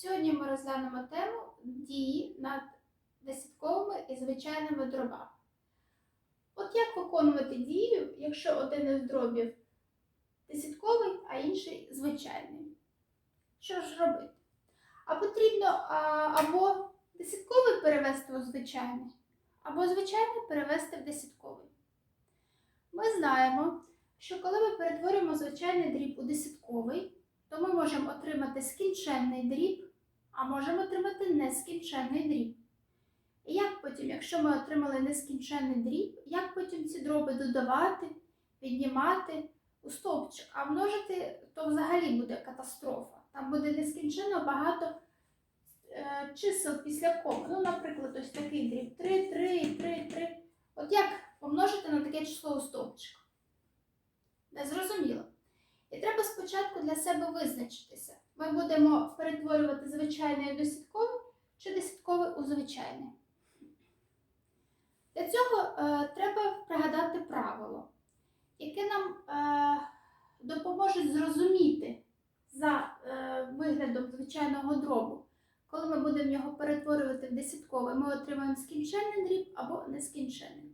Сьогодні ми розглянемо тему дії над десятковими і звичайними дробами. От як виконувати дію, якщо один із дробів десятковий, а інший звичайний? Що ж робити? А потрібно а, або десятковий перевести у звичайний, або звичайний перевести в десятковий. Ми знаємо, що коли ми перетворюємо звичайний дріб у десятковий, то ми можемо отримати скінченний дріб, а можемо отримати нескінченний дріб. І як потім, якщо ми отримали нескінченний дріб, як потім ці дроби додавати, віднімати у стовпчик, а множити, то взагалі буде катастрофа. Там буде нескінченно багато е, чисел після коми. Ну, наприклад, ось такий дріб 3, 3, 3, 3. От як помножити на таке число у стовпчик? Незрозуміло. І треба спочатку для себе визначитися. Ми будемо перетворювати звичайне у десяткове чи десяткове у звичайне. Для цього е, треба пригадати правило, яке нам е, допоможе зрозуміти за е, виглядом звичайного дробу. Коли ми будемо його перетворювати в десяткове, ми отримаємо скінченний дріб або нескінченний.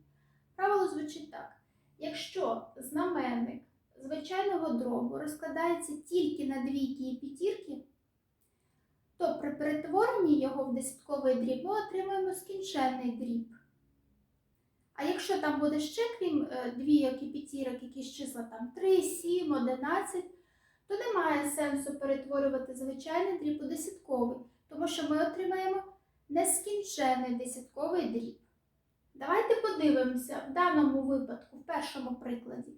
Правило звучить так: якщо знаменник звичайного дробу розкладається тільки на двійки і п'ятірки, то при перетворенні його в десятковий дріб ми отримаємо скінченний дріб. А якщо там буде ще, крім е, двійок і п'ятірок, якісь числа там 3, 7, 11, то немає сенсу перетворювати звичайний дріб у десятковий, тому що ми отримаємо нескінчений десятковий дріб. Давайте подивимося в даному випадку, в першому прикладі.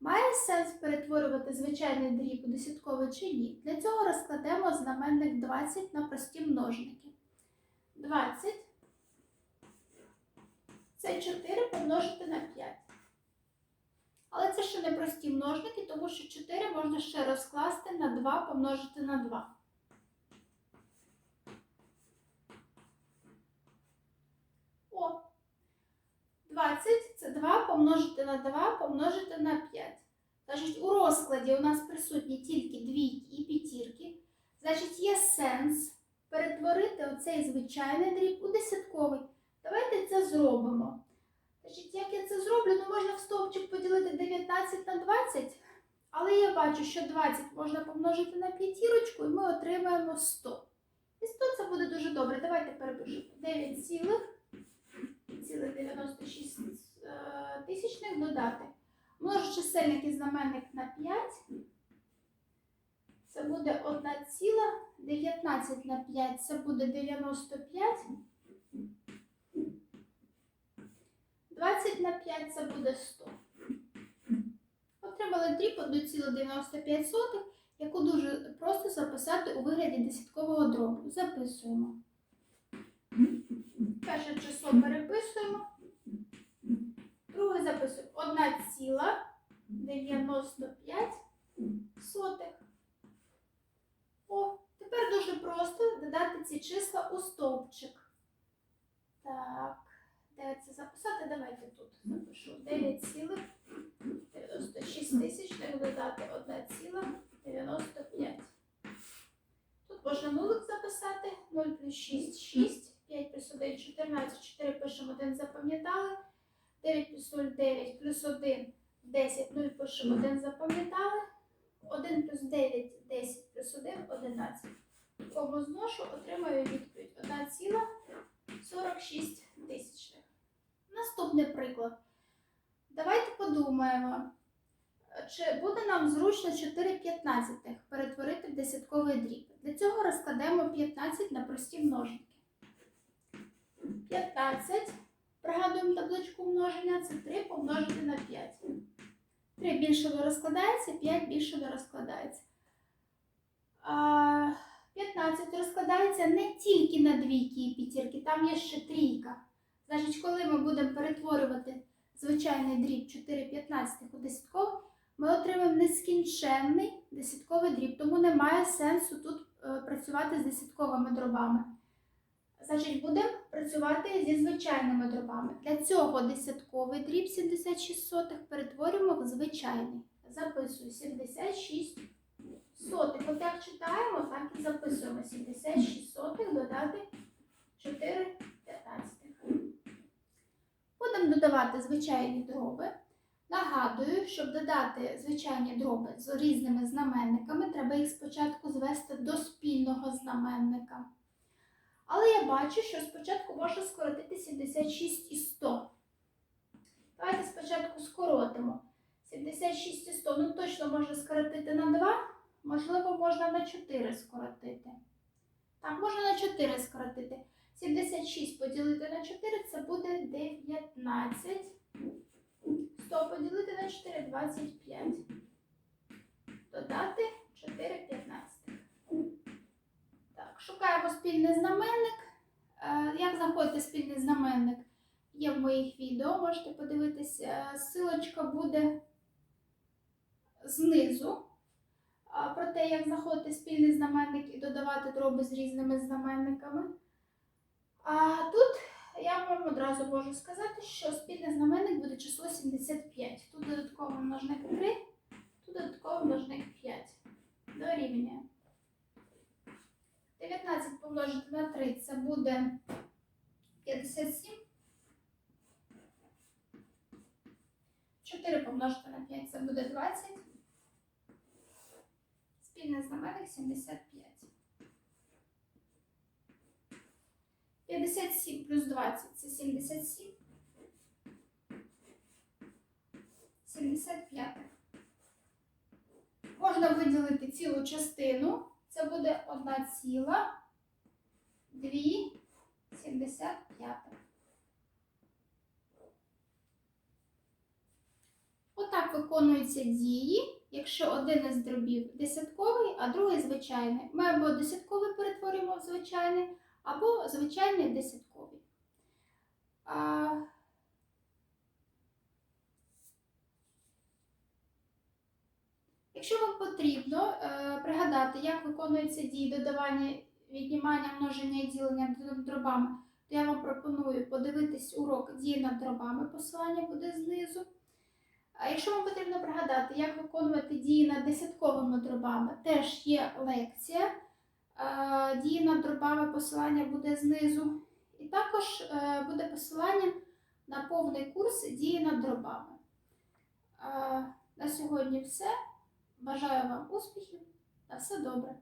Має сенс перетворювати звичайний дріб у десяткове чи ні? Для цього розкладемо знаменник 20 на прості множники. 20 це 4 помножити на 5. Але це ще не прості множники, тому що 4 можна ще розкласти на 2 помножити на 2. О, 20 це 2 помножити на 2 помножити на 5. Значить, у розкладі у нас присутні тільки двійки і п'ятірки. Значить, є сенс перетворити оцей звичайний дріб у десятковий. Давайте це зробимо. Значить, як я це зроблю, ну можна в стовпчик поділити 19 на 20, але я бачу, що 20 можна помножити на п'ятірочку, і ми отримаємо 100. І 100 це буде дуже добре. Давайте перепишемо. 9 цілих, цілих 96 е, тисячних додати. Множу чисельник і знаменник на 5. Це буде 1 ціла, 19 на 5, це буде 95. 20 на 5 це буде 100. Отримали дріб 1,95, яку дуже просто записати у вигляді десяткового дробу. Записуємо. Перше число переписуємо. Друге записуємо 1,95 сотих. О, тепер дуже просто додати ці числа у стовпчик. Так. Де це записати? Давайте тут запишу 9,96 тисячних додати 1,95. Тут можна нулик записати. 0 плюс 6 6, 5 плюс 1 14, 4 пишемо 1, запам'ятали. 9 плюс 0 9 плюс 1 10, 0 пишемо 1, запам'ятали. 1 плюс 9 10 плюс 1 11. Кому зношу, отримаю відповідь 1,46 тисячних. Наступний приклад. Давайте подумаємо, чи буде нам зручно 4 п'ятнадцятих перетворити в десятковий дріб. Для цього розкладемо 15 на прості множники. 15, пригадуємо табличку множення, це 3 помножити на 5. 3 більше розкладається, 5 більше розкладається. 15 розкладається не тільки на двійки і п'ятірки, там є ще трійка. Значить, коли ми будемо перетворювати звичайний дріб 4 15 у десятковий, ми отримаємо нескінченний десятковий дріб, тому немає сенсу тут е, працювати з десятковими дробами. Значить, будемо працювати зі звичайними дробами. Для цього десятковий дріб 76 сотих перетворюємо в звичайний. Записую 76 сотих. От як читаємо, так і записуємо. 76 сотих додати 4 п'ятнадцятих. Будемо додавати звичайні дроби. Нагадую, щоб додати звичайні дроби з різними знаменниками, треба їх спочатку звести до спільного знаменника. Але я бачу, що спочатку можна скоротити 76 і 100. Давайте спочатку скоротимо. 76 і 100, ну точно можна скоротити на 2, можливо, можна на 4 скоротити. Так, можна на 4 скоротити. 76 поділити на 4 це буде 19. 100 поділити на 4 25. Додати 4 15. Шукаємо спільний знаменник. Е, Як знаходити спільний знаменник? Є в моїх відео, можете подивитися. Силочка буде знизу. Про те, як знаходити спільний знаменник і додавати дроби з різними знаменниками. А тут я вам одразу можу сказати, що спільний знаменник буде число 75. Тут додатковий множник 3, тут додатковий множник 5. Дорівнює. 19 помножити на 3 це буде 57. 4 помножити на 5 це буде 20. Спільний знаменник 75. 57 плюс 20 це 77. 75. Можна виділити цілу частину. Це буде 1 ціла 2 75. Отак виконуються дії, якщо один із дробів десятковий, а другий звичайний. Ми або десятковий перетворюємо в звичайний, або звичайний десятковий. Якщо вам потрібно е, пригадати, як виконуються дії додавання, віднімання, множення і ділення дробами, то я вам пропоную подивитись урок дії над дробами, посилання буде знизу. А якщо вам потрібно пригадати, як виконувати дії над десятковими дробами, теж є лекція. Е, Дії над дробами посилання буде знизу. І також е, буде посилання на повний курс дії над дробами. На сьогодні все. Бажаю вам успіхів та все добре!